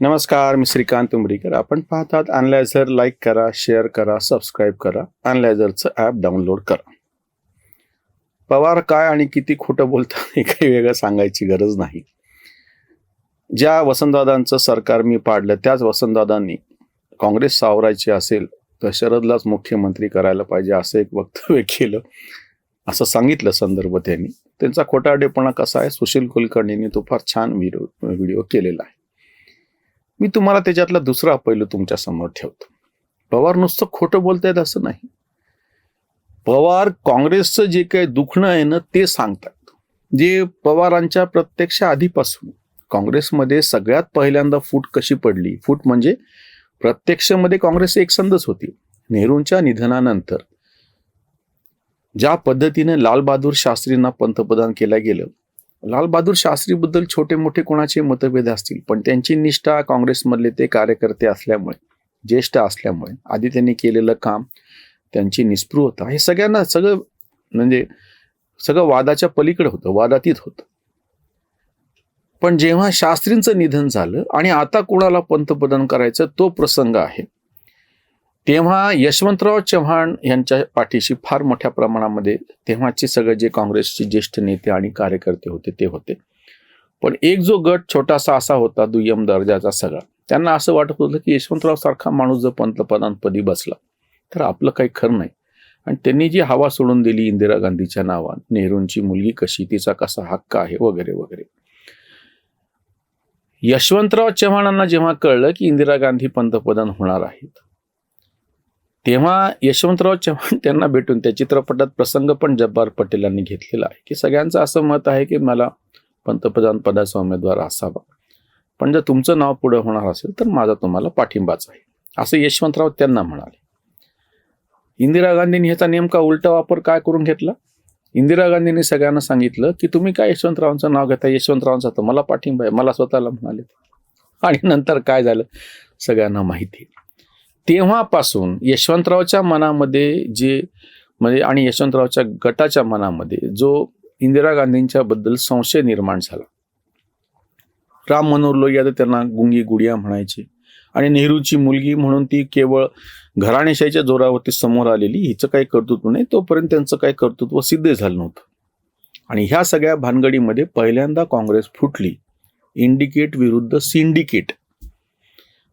नमस्कार मी श्रीकांत उमरीकर. आपण पाहतात अनलायझर लाईक करा शेअर करा सबस्क्राईब करा. अनलायझरचं ॲप डाउनलोड करा. पवार काय आणि किती खोटं बोलतात हे काही वेगळं सांगायची गरज नाही. ज्या वसंतदादांचं सरकार मी पाडलं त्याच वसंतदादांनी काँग्रेस सावरायची असेल तर शरदलाच मुख्यमंत्री करायला पाहिजे असं एक वक्तव्य केलं असं सांगितलं संदर्भ त्यांनी त्यांचा खोटारडेपणा कसा आहे? सुशील कुलकर्णींनी तो फार छान व्हिडिओ व्हिडिओ केलेला आहे. मी तुम्हाला त्याच्यातला दुसरा पैलू तुमच्यासमोर ठेवतो. पवार नुसतं खोटं बोलतायत असं नाही. पवार काँग्रेसचं जे काही दुखणं आहे ना ते सांगतात. जे पवारांच्या प्रत्यक्ष आधीपासून काँग्रेसमध्ये सगळ्यात पहिल्यांदा फूट कशी पडली? फूट म्हणजे प्रत्यक्षमध्ये काँग्रेस एकसंधच होती. नेहरूंच्या निधनानंतर ज्या पद्धतीने लालबहादूर शास्त्रींना पंतप्रधान केलं गेलं लालबहादूर शास्त्रीबद्दल छोटे मोठे कोणाचे मतभेद असतील? पण त्यांची निष्ठा काँग्रेसमधले ते कार्यकर्ते असल्यामुळे ज्येष्ठ असल्यामुळे आधी त्यांनी केलेलं काम त्यांची निस्पृहता हे सगळ्यांना सगळं म्हणजे सगळं वादाच्या पलीकडे होतं वादातीत होतं. पण जेव्हा शास्त्रींचं निधन झालं आणि आता कोणाला पंतप्रधान करायचं तो प्रसंग आहे. तेव्हा यशवंतराव चव्हाण यांच्या पाठीशी फार मोठ्या प्रमाणामध्ये तेव्हाचे सगळे जे काँग्रेसचे ज्येष्ठ नेते आणि कार्यकर्ते होते ते होते. पण एक जो गट छोटासा असा होता दुय्यम दर्जाचा सगळा त्यांना असं वाटत होतं की यशवंतराव सारखा माणूस जर पंतप्रधानपदी बसला तर आपलं काही खरं नाही. आणि त्यांनी जी हवा सोडून दिली इंदिरा गांधीच्या नावात नेहरूंची मुलगी कशी तिचा कसा हक्क आहे वगैरे वगैरे. यशवंतराव चव्हाणांना जेव्हा कळलं की इंदिरा गांधी पंतप्रधान होणार आहेत तेव्हा यशवंतराव चव्हाण त्यांना भेटून त्या चित्रपटात प्रसंग पण जब्बार पटेलांनी घेतलेला आहे. की सगळ्यांचं असं मत आहे की मला पंतप्रधान पदाचा उमेदवार असावा. पण जर तुमचं नाव पुढं होणार असेल तर माझा तुम्हाला पाठिंबाच आहे. असं यशवंतराव त्यांना म्हणाले. इंदिरा गांधींनी ह्याचा नेमका उलटा वापर काय करून घेतला? इंदिरा गांधींनी सगळ्यांना सांगितलं की तुम्ही काय यशवंतरावांचं नाव घेता? यशवंतरावांचा तर मला पाठिंबा आहे. मला स्वतःला म्हणाले. आणि नंतर काय झालं? सगळ्यांना माहिती आहे. तेव्हापासून यशवंतरावच्या मनामध्ये जे म्हणजे आणि यशवंतरावच्या गटाच्या मनामध्ये जो इंदिरा गांधींच्या बद्दल संशय निर्माण झाला. राम मनोहर लोहिया तर त्यांना गुंगी गुडिया म्हणायचे. आणि नेहरूची मुलगी म्हणून ती केवळ घराणेशाहीच्या जोरावरती समोर आलेली हिचं काही कर्तृत्व नाही तोपर्यंत त्यांचं काही कर्तृत्व सिद्ध झालं नव्हतं. आणि ह्या सगळ्या भानगडीमध्ये पहिल्यांदा काँग्रेस फुटली. इंडिकेट विरुद्ध सिंडिकेट.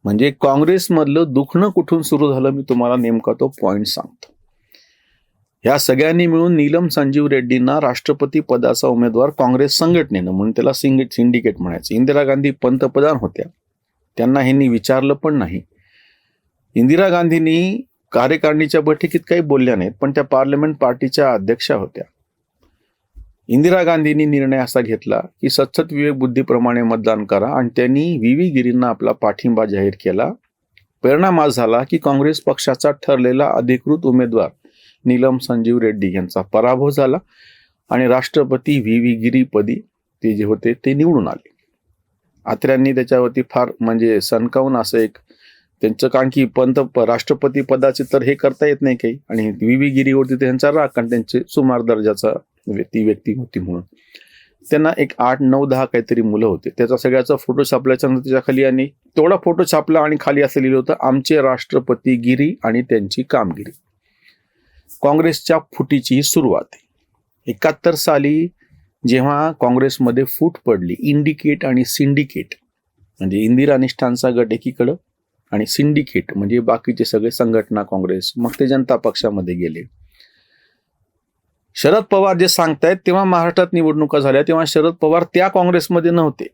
म्हणजे काँग्रेसमधलं दुखणं कुठून सुरू झालं मी तुम्हाला नेमका तो पॉइंट सांगतो. ह्या सगळ्यांनी मिळून नीलम संजीव रेड्डींना राष्ट्रपती पदाचा उमेदवार काँग्रेस संघटनेनं म्हणून त्याला सिंग सिंडिकेट म्हणायचं. इंदिरा गांधी पंतप्रधान होत्या. त्यांना ह्यांनी विचारलं पण नाही. इंदिरा गांधींनी कार्यकारिणीच्या बैठकीत काही बोलल्या नाहीत पण त्या पार्लमेंट पार्टीच्या अध्यक्षा होत्या. इंदिरा गांधींनी निर्णय असा घेतला की सतत विवेक बुद्धीप्रमाणे मतदान करा आणि त्यांनी व्ही व्ही गिरींना आपला पाठिंबा जाहीर केला. परिणाम आज झाला की काँग्रेस पक्षाचा ठरलेला अधिकृत उमेदवार नीलम संजीव रेड्डी यांचा पराभव झाला आणि राष्ट्रपती व्ही व्ही गिरीपदी ते जे होते ते निवडून आले. आत्र्यांनी त्याच्यावरती फार म्हणजे सणकावून असं एक त्यांचं कारण की पंत राष्ट्रपती पदाचे तर हे करता येत नाही काही आणि व्ही व्ही गिरीवरती त्यांचा राग कारण त्यांचे सुमार दर्जाचा म्हणजे ती व्यक्ती होती म्हणून. त्यांना एक आठ नऊ दहा काहीतरी मुलं होते. त्याचा सगळ्याचा फोटो छापल्याच्या नंतर त्याच्याखाली आणि तेवढा फोटो छापला आणि खाली असं लिहिलं होतं आमचे राष्ट्रपती गिरी आणि त्यांची कामगिरी. काँग्रेसच्या फुटीची ही सुरुवात. एकाहत्तर साली जेव्हा काँग्रेसमध्ये फूट पडली इंडिकेट आणि सिंडिकेट म्हणजे इंदिरा निष्ठांचा गट एकीकडं आणि सिंडिकेट म्हणजे बाकीचे सगळे संघटना काँग्रेस मग ते जनता पक्षामध्ये गेले. शरद पवार जे सांगतायत तेव्हा महाराष्ट्रात निवडणुका झाल्या तेव्हा शरद पवार त्या काँग्रेसमध्ये नव्हते.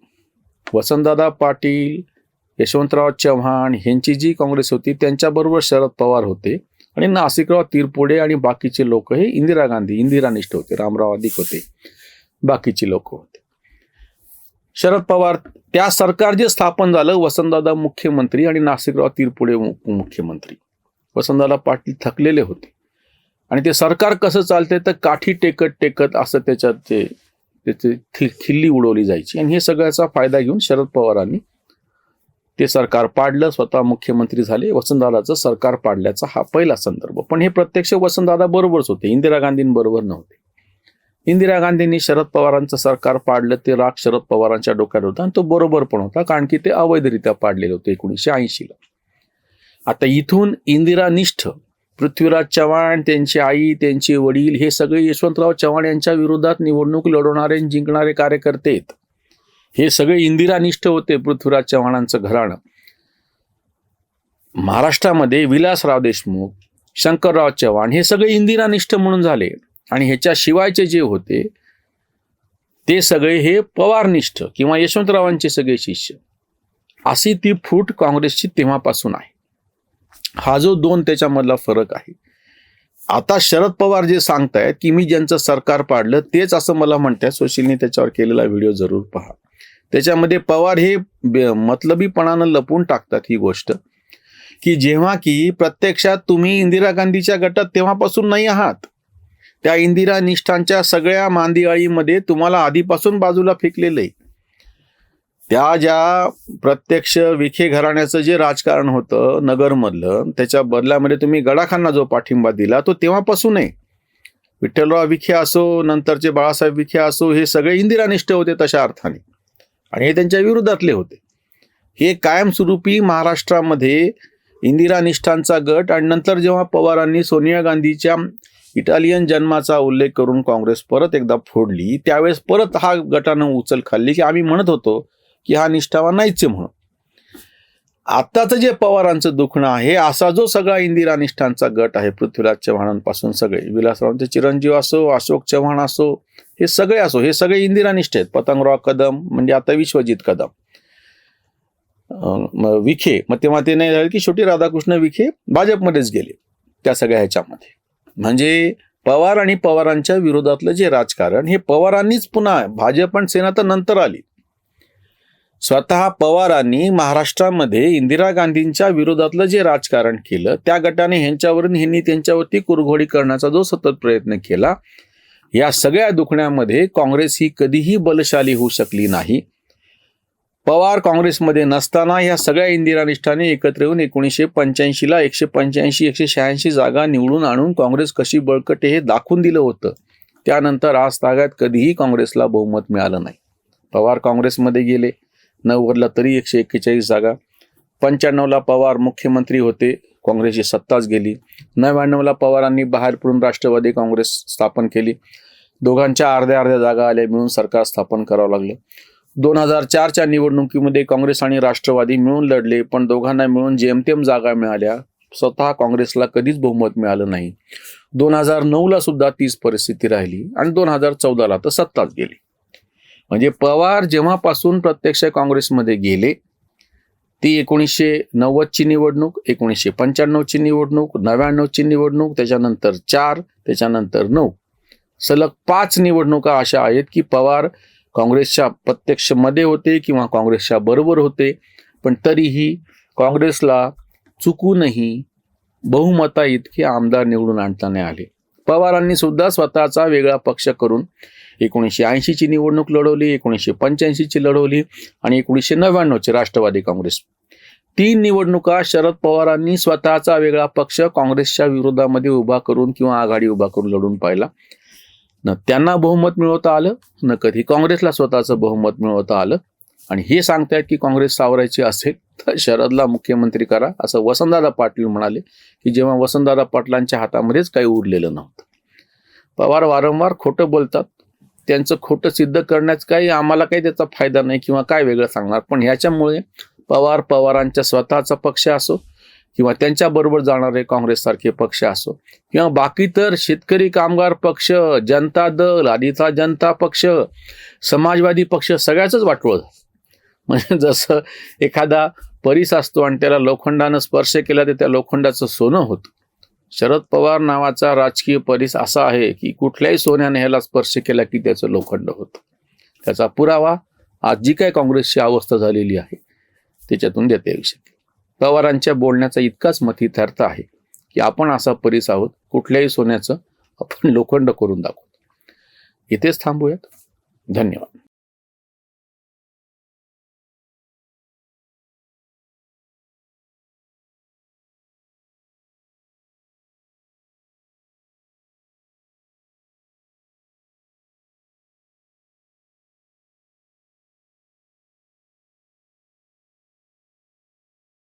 वसंतदादा पाटील यशवंतराव चव्हाण ह्यांची जी काँग्रेस होती त्यांच्याबरोबर शरद पवार होते आणि नाशिकराव तिरपुडे आणि बाकीचे लोक हे इंदिरा गांधी इंदिरानिष्ठ होते रामराव अधिक होते बाकीची लोक होते. शरद पवार त्या सरकार जे स्थापन झालं वसंतदादा मुख्यमंत्री आणि नाशिकराव तिरपुडे मुख्यमंत्री. वसंतदादा पाटील थकलेले होते. आणि ते सरकार कसं चालतंय तर काठी टेकत टेकत असं त्याच्यात ते त्याची खिल्ली उडवली जायची. आणि हे सगळ्याचा फायदा घेऊन शरद पवारांनी ते सरकार पाडलं स्वतः मुख्यमंत्री झाले वसंतदादाचं सरकार पाडल्याचा हा पहिला संदर्भ. पण हे प्रत्यक्ष वसंतदादा बरोबरच होते इंदिरा गांधींबरोबर नव्हते. इंदिरा गांधींनी शरद पवारांचं सरकार पाडलं ते राग शरद पवारांच्या डोक्यात होता आणि तो बरोबर पण होता कारण की ते अवैधरित्या पाडलेलं होतं एकोणीसशे ऐंशीला. आता इथून इंदिरानिष्ठ पृथ्वीराज चव्हाण त्यांची आई त्यांचे वडील हे सगळे यशवंतराव चव्हाण यांच्या विरोधात निवडणूक लढवणारे जिंकणारे कार्यकर्ते आहेत. हे सगळे इंदिरानिष्ठ होते पृथ्वीराज चव्हाणांचं घराणं. महाराष्ट्रामध्ये विलासराव देशमुख शंकरराव चव्हाण हे सगळे इंदिरानिष्ठ म्हणून झाले आणि ह्याच्या शिवायचे जे होते ते सगळे हे पवारनिष्ठ किंवा यशवंतरावांचे सगळे शिष्य. अशी ती फूट काँग्रेसची तेव्हापासून आहे. हा जो दोन त्याच्यामधला फरक आहे. आता शरद पवार जे सांगतायत की मी ज्यांचं सरकार पाडलं तेच असं मला म्हणतात सुशीलने त्याच्यावर केलेला व्हिडिओ जरूर पहा. त्याच्यामध्ये पवार हे मतलबीपणानं लपून टाकतात ही गोष्ट. की जेव्हा की प्रत्यक्षात तुम्ही इंदिरा गांधीच्या गटात तेव्हापासून नाही आहात. त्या इंदिरा निष्ठांच्या सगळ्या मांदियाळीमध्ये तुम्हाला आधीपासून बाजूला फेकलेलं आहे. त्या ज्या प्रत्यक्ष विखे घराण्याचं जे राजकारण होतं नगरमधलं त्याच्या बदल्यामध्ये तुम्ही गडाखांना जो पाठिंबा दिला तो तेव्हापासून आहे विठ्ठलराव विखे असो नंतरचे बाळासाहेब विखे असो हे सगळे इंदिरानिष्ठ होते तशा अर्थाने. आणि हे त्यांच्या विरोधातले होते. हे कायमस्वरूपी महाराष्ट्रामध्ये इंदिरानिष्ठांचा गट आणि नंतर जेव्हा पवारांनी सोनिया गांधीच्या इटालियन जन्माचा उल्लेख करून काँग्रेस परत एकदा फोडली त्यावेळेस परत हा गटानं उचल खाल्ली की आम्ही म्हणत होतो की हा निष्ठावा नाहीच आहे म्हणून. आत्ताचं जे पवारांचं दुखणं आहे असा जो सगळा इंदिरा निष्ठांचा गट आहे पृथ्वीराज चव्हाणांपासून सगळे विलासरावांचे चिरंजीव असो अशोक चव्हाण असो हे सगळे असो हे सगळे इंदिरानिष्ठ आहेत. पतंगराव कदम म्हणजे आता विश्वजित कदम. अं, विखे मग तेव्हा ते नाही झालं की शेवटी राधाकृष्ण विखे भाजपमध्येच गेले त्या सगळ्या ह्याच्यामध्ये. म्हणजे पवार आणि पवारांच्या विरोधातलं जे राजकारण हे पवारांनीच पुन्हा भाजप आणि सेना तर नंतर आली. स्वतः पवारांनी महाराष्ट्रामध्ये इंदिरा गांधींच्या विरोधातलं जे राजकारण केलं त्या गटाने ह्यांच्यावरून ह्यांनी त्यांच्यावरती कुरघोडी करण्याचा जो सतत प्रयत्न केला या सगळ्या दुखण्यामध्ये काँग्रेस ही कधीही बलशाली होऊ शकली नाही. पवार काँग्रेसमध्ये नसताना या सगळ्या इंदिरानिष्ठाने एकत्र येऊन एकोणीसशे पंच्याऐंशीला एकशे पंच्याऐंशी एकशे शहाऐंशी जागा निवडून आणून काँग्रेस कशी बळकटे हे दाखवून दिलं होतं. त्यानंतर आज तागात कधीही काँग्रेसला बहुमत मिळालं नाही. पवार काँग्रेसमध्ये गेले. नव्वदला तरी एकशे एक्केचाळीस जागा. पंच्याण्णवला पवार मुख्यमंत्री होते काँग्रेसची सत्ताच गेली. नव्याण्णवला पवारांनी बाहेर पडून राष्ट्रवादी काँग्रेस स्थापन केली. दोघांच्या अर्ध्या अर्ध्या जागा आल्या मिळून सरकार स्थापन करावं लागलं. दोन हजार चारच्या निवडणुकीमध्ये काँग्रेस आणि राष्ट्रवादी मिळून लढले पण दोघांना मिळून जेमतेम जागा मिळाल्या स्वतः काँग्रेसला कधीच बहुमत मिळालं नाही. दोन हजार नऊला सुद्धा तीच परिस्थिती राहिली आणि दोन हजार चौदाला तर सत्ताच गेली. म्हणजे पवार जेव्हापासून प्रत्यक्ष काँग्रेसमध्ये गेले ती एकोणीसशे नव्वदची निवडणूक एकोणीसशे पंच्याण्णवची निवडणूक नव्याण्णवची निवडणूक त्याच्यानंतर चार त्याच्यानंतर नऊ. सलग पाच निवडणुका अशा आहेत की पवार काँग्रेसच्या प्रत्यक्षमध्ये होते किंवा काँग्रेसच्या बरोबर होते पण तरीही काँग्रेसला चुकूनही बहुमता इतके आमदार निवडून आणता नाही आले. पवारांनी सुद्धा स्वतःचा वेगळा पक्ष करून एकोणीसशे ऐंशीची निवडणूक लढवली एकोणीसशे पंच्याऐंशीची लढवली आणि एकोणीसशे नव्याण्णवची राष्ट्रवादी काँग्रेस. तीन निवडणुका शरद पवारांनी स्वतःचा वेगळा पक्ष काँग्रेसच्या विरोधामध्ये उभा करून किंवा आघाडी उभा करून लढून पाहिला. न त्यांना बहुमत मिळवता आलं न कधी काँग्रेसला स्वतःचं बहुमत मिळवता आलं. आणि हे सांगतायत की काँग्रेस सावरायची असेल तर शरदला मुख्यमंत्री करा असं वसंतदादा पाटील म्हणाले की जेव्हा वसंतदादा पाटलांच्या हातामध्येच काही उरलेलं नव्हतं. पवार वारंवार खोटं बोलतात त्यांचं खोटं सिद्ध करण्याच काही आम्हाला काही त्याचा फायदा नाही किंवा काय वेगळं सांगणार. पण ह्याच्यामुळे पवार पवारांच्या स्वतःचा पक्ष असो किंवा त्यांच्याबरोबर जाणारे काँग्रेससारखे पक्ष असो किंवा बाकी तर शेतकरी कामगार पक्ष जनता दल आधीचा जनता पक्ष समाजवादी पक्ष सगळ्याच वाटवळ म्हणजे जसं एखादा परीस असतो आणि त्याला लोखंडानं स्पर्श केला तर त्या लोखंडाचं सोनं होतं. शरद पवार नावाचा राजकीय परिस असा आहे की कुठल्याही सोन्याने ह्याला स्पर्श केला की त्याचं लोखंड होतं. त्याचा पुरावा आज जी काय काँग्रेसची अवस्था झालेली आहे त्याच्यातून देता येऊ शकेल. पवारांच्या बोलण्याचा इतकाच मथितार्थ आहे की आपण असा परिस आहोत कुठल्याही सोन्याचं आपण लोखंड करून दाखवतो. इथेच थांबूयात. धन्यवाद.